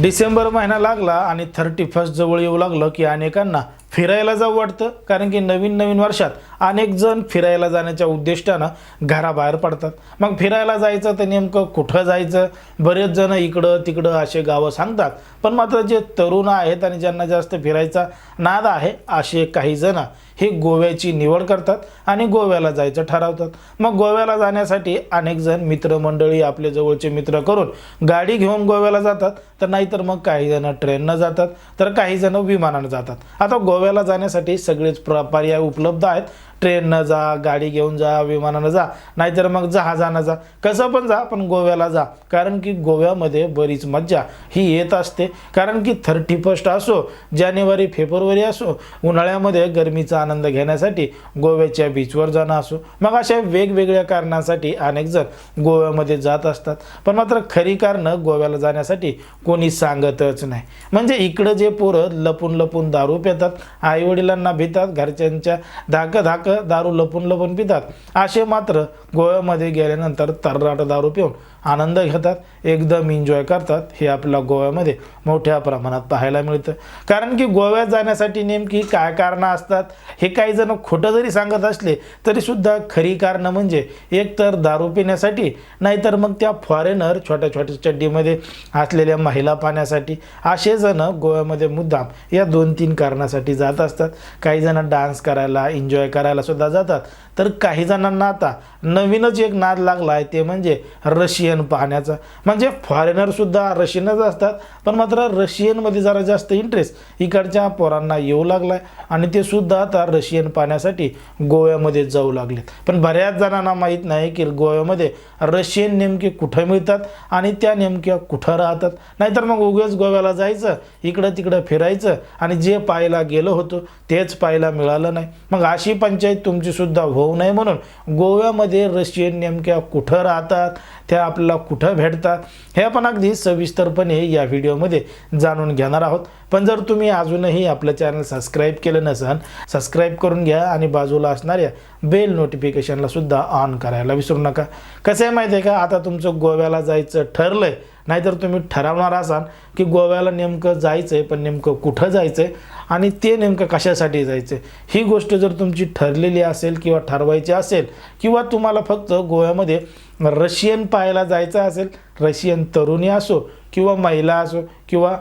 डिसेंबर महिना लागला आणि थर्टी फर्स्ट जवळ येऊ लागलं की अनेकांना फिरायला जाऊ वाटतं कारण की नवीन नवीन वर्षात अनेक जण फिरायला जाण्याच्या उद्दिष्टानं घराबाहेर पडतात. मग फिरायला जायचं तर नेमकं कुठं जायचं? बरेच जण इकडं तिकडं असे गावं सांगतात पण मात्र जे तरुण आहेत आणि ज्यांना जास्त फिरायचा नाद आहे असे काही जण हे गोव्याची निवड करतात आणि गोव्याला जायचं ठरवतात. मग गोव्याला जाण्यासाठी अनेक जण मित्रमंडळी आपले जवळचे मित्र करून गाडी घेऊन गोव्याला जातात. तर नाहीतर मग काही जण ट्रेननं जातात. तर काही जण विमानानं जातात. आता गोव्याला जाण्यासाठी सगळेच प्र पर्याय उपलब्ध आहेत. ट्रेननं जा गाडी घेऊन जा विमानानं जा नाहीतर मग जहाजानं जा. कसं पण जा पण गोव्याला जा. कारण की गोव्यामध्ये बरीच मज्जा ही येत असते. कारण की थर्टी फर्स्ट असो जानेवारी फेब्रुवारी असो उन्हाळ्यामध्ये गरमीचा आनंद घेण्यासाठी गोव्याच्या बीचवर जाणं असो. मग अशा वेगवेगळ्या कारणासाठी अनेक जण गोव्यामध्ये जात असतात. पण मात्र खरी कारणं गोव्याला जाण्यासाठी कोणी सांगतच नाही. म्हणजे इकडं जे पोरं लपून लपून दारू पितात आईवडिलांना भितात घरच्यांच्या धाक धाक दारू लपून लपून पितात. असे मात्र गोव्यामध्ये गेल्यानंतर तर्राट दारू पिऊन आनंद घेतात एकदम एन्जॉय करतात हे आपल्या गोव्यामध्ये मोठ्या प्रमाणात पाहायला मिळतं. कारण की गोव्यात जाण्यासाठी नेमकी काय कारणं असतात हे काही जण खोटं जरी सांगत असले तरीसुद्धा खरी कारणं म्हणजे एक तर दारू पिण्यासाठी नाहीतर मग त्या फॉरेनर छोट्या छोट्या चड्डीमध्ये असलेल्या महिला पाहण्यासाठी असे जण गोव्यामध्ये मुद्दाम या दोन तीन कारणासाठी जात असतात. काही जण डान्स करायला एन्जॉय करायला सुद्धा जातात. तर काही जणांना आता नवीनच एक नाद लागला आहे ते म्हणजे रशियन पाहण्याचा. म्हणजे फॉरेनरसुद्धा रशियनच असतात पण मात्र रशियनमध्ये जरा जास्त इंटरेस्ट इकडच्या पोरांना येऊ लागला आहे आणि ते सुद्धा आता रशियन पाहण्यासाठी गोव्यामध्ये जाऊ लागलेत. पण बऱ्याच जणांना माहीत नाही की गोव्यामध्ये रशियन नेमके कुठं मिळतात आणि त्या नेमक्या कुठं राहतात. नाहीतर मग उगेच गोव्याला जायचं इकडं तिकडं फिरायचं आणि जे पाहायला गेलो होतो तेच पाहायला मिळालं नाही. मग अशी पंचायत तुमचीसुद्धा होऊ नये म्हणून गोव्यामध्ये रशियन नेमक्या कुठं राहतात त्या आपल्याला कुठं भेटतात हे आपण अगदी सविस्तरपणे या व्हिडिओमध्ये जाणून घेणार आहोत. पण जर तुम्ही अजूनही आपलं चॅनल सबस्क्राईब केलं नसाल सबस्क्राईब करून घ्या आणि बाजूला असणाऱ्या बेल नोटिफिकेशनला सुद्धा ऑन करायला विसरू नका. कसं आहे माहिती आहे का? आता तुमचं गोव्याला जायचं ठरलं आहे नाहीतर तुम्ही ठरवणार असाल की गोव्याला नेमकं जायचं आहे पण नेमकं कुठं जायचं आहे आणि ते नेमकं कशासाठी जायचं आहे ही गोष्ट जर तुमची ठरलेली असेल किंवा ठरवायची असेल किंवा तुम्हाला फक्त गोव्यामध्ये रशियन पाहायला जायचं असेल रशियन तरुणी असो किंवा महिला असो किंवा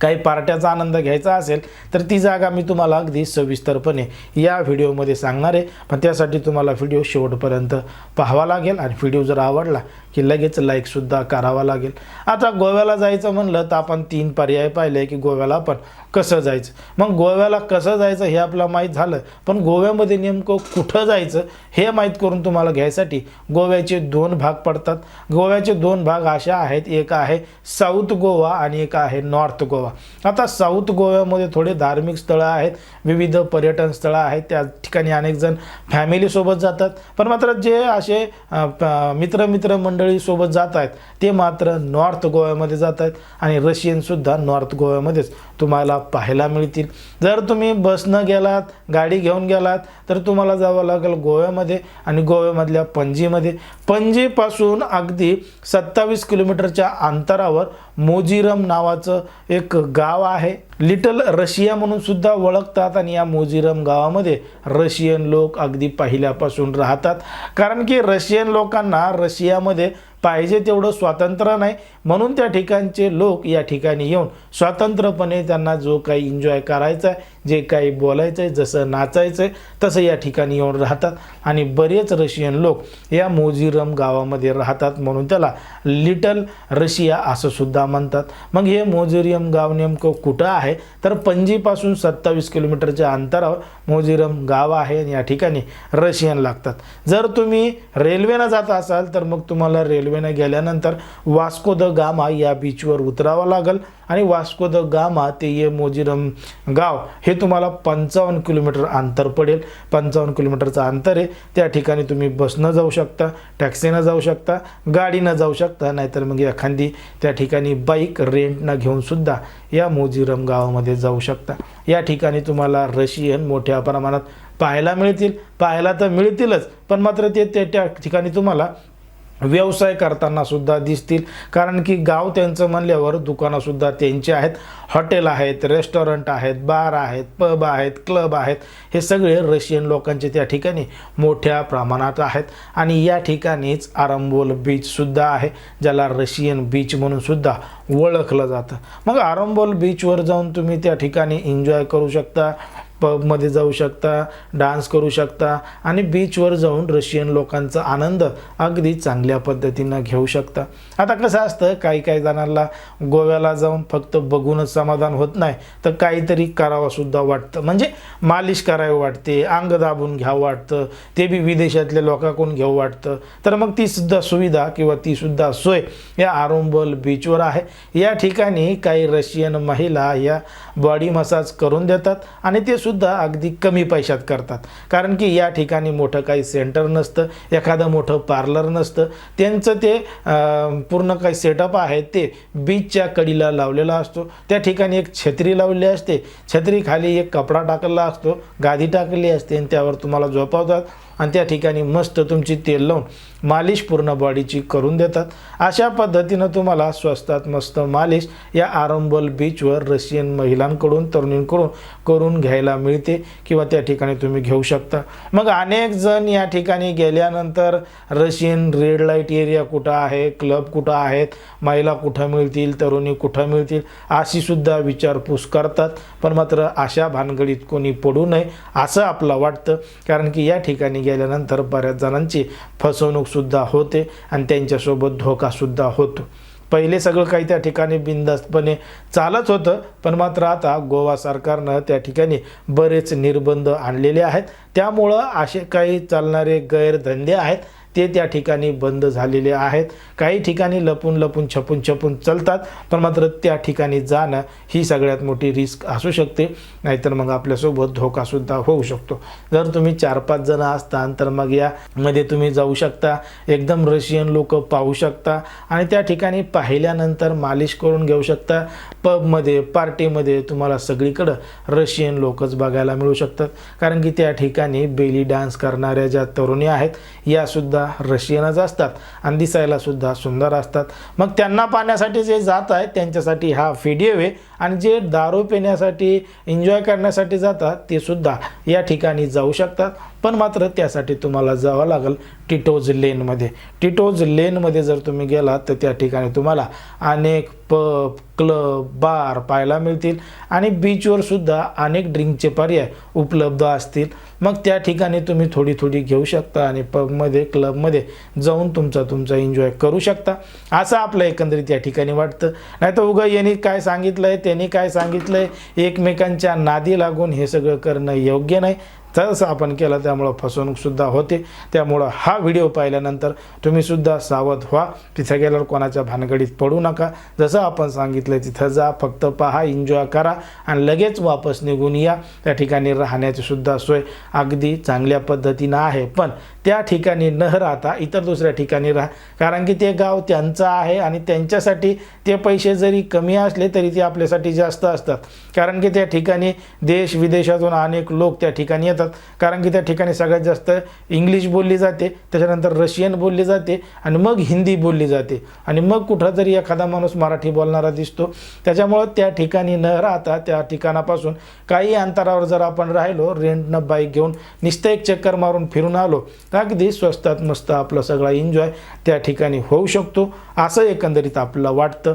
काही पार्ट्याचा आनंद घ्यायचा असेल तर ती जागा मी तुम्हाला अगदी सविस्तरपणे या व्हिडिओमध्ये सांगणार आहे. पण त्यासाठी तुम्हाला व्हिडिओ शेवटपर्यंत पाहावा लागेल आणि व्हिडिओ जर आवडला की लगेच लाईकसुद्धा करावा लागेल. आता गोव्याला जायचं म्हणलं तर आपण तीन पर्याय पाहिले की गोव्याला आपण कसं जायचं? मग गोव्याला कसं जायचं हे आपल्याला माहीत झालं पण गोव्यामध्ये नेमकं कुठं जायचं हे माहीत करून तुम्हाला घ्यायसाठी गोव्याचे दोन भाग पडतात. गोव्याचे दोन भाग अशा आहेत एक आहे साऊथ गोवा आणि एक आहे नॉर्थ गोवा आता साऊथ गोव्यामध्ये थोडे धार्मिक स्थळं आहेत विविध पर्यटन स्थळं आहेत त्या ठिकाणी अनेकजण फॅमिलीसोबत जातात. पण मात्र जे असे प- मित्र मित्र मंडळीसोबत जात आहेत ते मात्र नॉर्थ गोव्यामध्ये जात आहेत आणि रशियनसुद्धा नॉर्थ गोव्यामध्येच तुम्हाला पाहायला मिळतील. जर तुम्ही बसनं गेलात गाडी घेऊन गेलात तर तुम्हाला जावं लागेल गोव्यामध्ये आणि गोव्यामधल्या पणजीमध्ये. पणजीपासून अगदी सत्तावीस किलोमीटरच्या अंतरावर मोजीरम नावाचं एक गाव आहे. लिटल रशिया म्हणून सुद्धा ओळखतात आणि या मोजीरम गावामध्ये रशियन लोक अगदी पहिल्यापासून राहतात. कारण की रशियन लोकांना रशियामध्ये पाहिजे तेवढं स्वातंत्र्य नाही. म्हणून त्या ठिकाणचे लोक या ठिकाणी येऊन स्वतंत्रपणे त्यांना जो काही एन्जॉय करायचा आहे जे काही बोलायचं आहे जसं नाचायचं आहे तसं या ठिकाणी येऊन राहतात. आणि बरेच रशियन लोक या मोजीरम गावामध्ये राहतात म्हणून त्याला लिटल रशिया असं सुद्धा म्हणतात. मग हे मोजिरियम गाव नेमकं कुठं आहे? तर पणजीपासून सत्तावीस किलोमीटरच्या अंतरावर मोजिरम गाव आहे आणि या ठिकाणी रशियन लागतात. जर तुम्ही रेल्वेनं जात असाल तर मग तुम्हाला रेल्वेने गेल्यानंतर वास्को द गामा या बीचवर उतरावं लागेल. आणि वास्को द गामा ते ये मोजिरम गाव हे तुम्हाला पंचावन्न किलोमीटर अंतर पडेल. पंचावन्न किलोमीटरचं अंतर आहे. त्या ठिकाणी तुम्ही बसनं जाऊ शकता टॅक्सीनं जाऊ शकता गाडीनं जाऊ शकता नाहीतर मग एखादी त्या ठिकाणी बाईक रेंटनं घेऊन सुद्धा या मोजिरम गावामध्ये जाऊ शकता. या ठिकाणी तुम्हाला रशियन मोठ्या प्रमाणात पाहायला मिळतील. पाहायला तर मिळतीलच पण मात्र ते त्या त्या ठिकाणी तुम्हाला व्यवसाय करताना सुद्धा दिसतील. कारण की गाव त्यांचं म्हणल्यावर दुकानंसुद्धा त्यांची आहेत. हॉटेल आहेत रेस्टॉरंट आहेत बार आहेत पब आहेत क्लब आहेत. हे सगळे रशियन लोकांचे त्या ठिकाणी मोठ्या प्रमाणात आहेत. आणि या ठिकाणीच आरंबोल बीचसुद्धा आहे ज्याला रशियन बीच म्हणूनसुद्धा ओळखलं जातं. मग आरंबोल बीचवर जाऊन तुम्ही त्या ठिकाणी एन्जॉय करू शकता. पबमध्ये जाऊ शकता डान्स करू शकता आणि बीचवर जाऊन रशियन लोकांचा आनंद अगदी चांगल्या पद्धतीनं घेऊ शकता. आता कसं असतं काही काही जणांना गोव्याला जाऊन फक्त बघूनच समाधान होत नाही तर काहीतरी करावंसुद्धा वाटतं. म्हणजे मालिश करावी वाटते अंग दाबून घ्यावं वाटतं ते बी विदेशातल्या लोकांकडून घेऊ वाटतं. तर मग तीसुद्धा सुविधा किंवा तीसुद्धा सोय या आरोंबल बीचवर आहे. या ठिकाणी काही रशियन महिला या बॉडी मसाज करून देतात आणि ते सुद्धा अगदी कमी पैशात करतात. कारण की या ठिकाणी मोठं काही सेंटर नसतं एखादं मोठं पार्लर नसतं. त्यांचं ते पूर्ण काही सेटअप आहे ते बीचच्या कडीला लावलेला असतो. त्या ठिकाणी एक छत्री लावलेली असते. छत्रीखाली एक कपडा टाकलेला असतो गादी टाकलेली असते आणि त्यावर तुम्हाला झोपवतात. आणि त्या ठिकाणी मस्त तुमची तेल लावून मालिश पूर्ण बॉडीची करून देतात. अशा पद्धतीनं तुम्हाला स्वस्तात मस्त मालिश या आरंबल बीचवर रशियन महिलांकडून तरुणींकडून करून घ्यायला मिळते किंवा त्या ठिकाणी तुम्ही घेऊ शकता. मग अनेक जण या ठिकाणी गेल्यानंतर रशियन रेड लाइट एरिया कुठं आहे क्लब कुठं आहेत महिला कुठं मिळतील तरुणी कुठं मिळतील अशीसुद्धा विचारपूस करतात. पण मात्र अशा भानगडीत कोणी पडू नये असं आपलं वाटतं. कारण की या ठिकाणी गेल्यानंतर बऱ्याच जणांची फसवणूकसुद्धा होते आणि त्यांच्यासोबत धोकासुद्धा होतो. पहिले सगळं काही त्या ठिकाणी बिनधास्तपणे चालत होतं पण मात्र आता गोवा सरकारनं त्या ठिकाणी बरेच निर्बंध आणलेले आहेत. त्यामुळं असे काही चालणारे गैरधंदे आहेत. ते त्या ठिकाणी बंद झालेले आहेत. काही ठिकाणी लपून लपून छपून छपून चलतात पण मात्र त्या ठिकाणी जाणं ही सगळ्यात मोठी रिस्क असू शकते. नाहीतर मग आपल्यासोबत धोकासुद्धा होऊ शकतो. जर तुम्ही चार पाच जण असताल तर मग यामध्ये तुम्ही जाऊ शकता. एकदम रशियन लोक पाहू शकता. आणि त्या ठिकाणी पाहिल्यानंतर मालिश करून घेऊ शकता. पबमध्ये पार्टीमध्ये तुम्हाला सगळीकडं रशियन लोकच बघायला मिळू शकतात. कारण की त्या ठिकाणी बेली डान्स करणाऱ्या ज्या तरुणी आहेत यासुद्धा रशियनच असतात आणि दिसायला सुद्धा सुंदर असतात. मग त्यांना पाहण्यासाठी जे जात आहेत त्यांच्यासाठी हा व्हिडिओ आहे आणि जे दारू पिण्यासाठी एन्जॉय करण्यासाठी जातात ते सुद्धा या ठिकाणी जाऊ शकतात. पण मात्र त्यासाठी तुम्हाला जावं लागेल टिटोज लेनमध्ये. टिटोज लेनमध्ये जर तुम्ही गेलात तर त्या ठिकाणी तुम्हाला अनेक पब क्लब बार पाहायला मिळतील. आणि बीचवर सुद्धा अनेक ड्रिंकचे पर्याय उपलब्ध असतील. मग त्या ठिकाणी तुम्ही थोडी थोडी घेऊ शकता आणि पबमध्ये क्लबमध्ये जाऊन तुमचा तुमचा एन्जॉय करू शकता. असं आपलं एकंदरीत या ठिकाणी वाटतं. नाही तर उगा यांनी काय सांगितलं आहे त्यांनी काय सांगितलं आहे एकमेकांच्या नादी लागून हे सगळं करणं योग्य नाही. तसं आपण केलं त्यामुळं फसवणूकसुद्धा होते. त्यामुळं हा व्हिडिओ पाहिल्यानंतर तुम्हीसुद्धा सावध व्हा. तिथं गेल्यावर कोणाच्या भानगडीत पडू नका. जसं आपण सांगितलं तिथं जा फक्त पहा एन्जॉय करा आणि लगेच वापस निघून या. त्या ठिकाणी राहण्याची सुद्धा सोय अगदी चांगल्या पद्धतीनं आहे. पण त्या ठिकाणी न राहता इतर दुसऱ्या ठिकाणी राहा. कारण की ते गाव त्यांचं आहे आणि त्यांच्यासाठी ते पैसे जरी कमी असले तरी ते आपल्यासाठी जास्त असतात. कारण की त्या ठिकाणी देश विदेशातून अनेक लोक त्या ठिकाणी येतात कारण की त्या ठिकाणी सगळ्यात जास्त इंग्लिश बोलली जाते त्याच्यानंतर रशियन बोलली जाते आणि मग हिंदी बोलली जाते. आणि मग कुठं तरी एखादा माणूस मराठी बोलणारा दिसतो त्याच्यामुळं त्या ठिकाणी न राहता त्या ठिकाणापासून काही अंतरावर जर आपण राहिलो रेंटनं बाईक घेऊन निस्तं एक चक्कर मारून फिरून आलो तर अगदी स्वस्तात मस्त आपला सगळा एन्जॉय त्या ठिकाणी होऊ शकतो असं एकंदरीत आपल्याला वाटतं.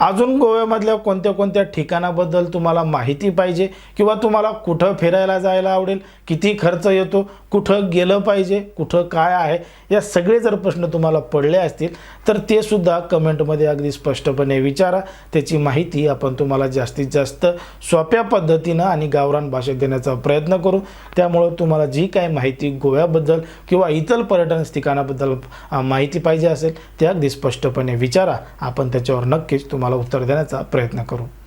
अजून गोव्यामधल्या कोणत्या कोणत्या ठिकाणाबद्दल तुम्हाला माहिती पाहिजे किंवा तुम्हाला कुठं फिरायला जायला आवडेल किती खर्च येतो कुठं गेलं पाहिजे कुठं काय आहे या सगळे जर प्रश्न तुम्हाला पडले असतील तर ते सुद्धा कमेंटमध्ये अगदी स्पष्टपणे विचारा. त्याची माहिती आपण तुम्हाला जास्तीत जास्त सोप्या पद्धतीनं आणि गावरान भाषेत देण्याचा प्रयत्न करू. त्यामुळं तुम्हाला जी काही माहिती गोव्याबद्दल किंवा इतर पर्यटन ठिकाणाबद्दल माहिती पाहिजे असेल ते अगदी स्पष्टपणे विचारा. आपण त्याच्यावर नक्कीच तुम्हाला उत्तर देण्याचा प्रयत्न करू.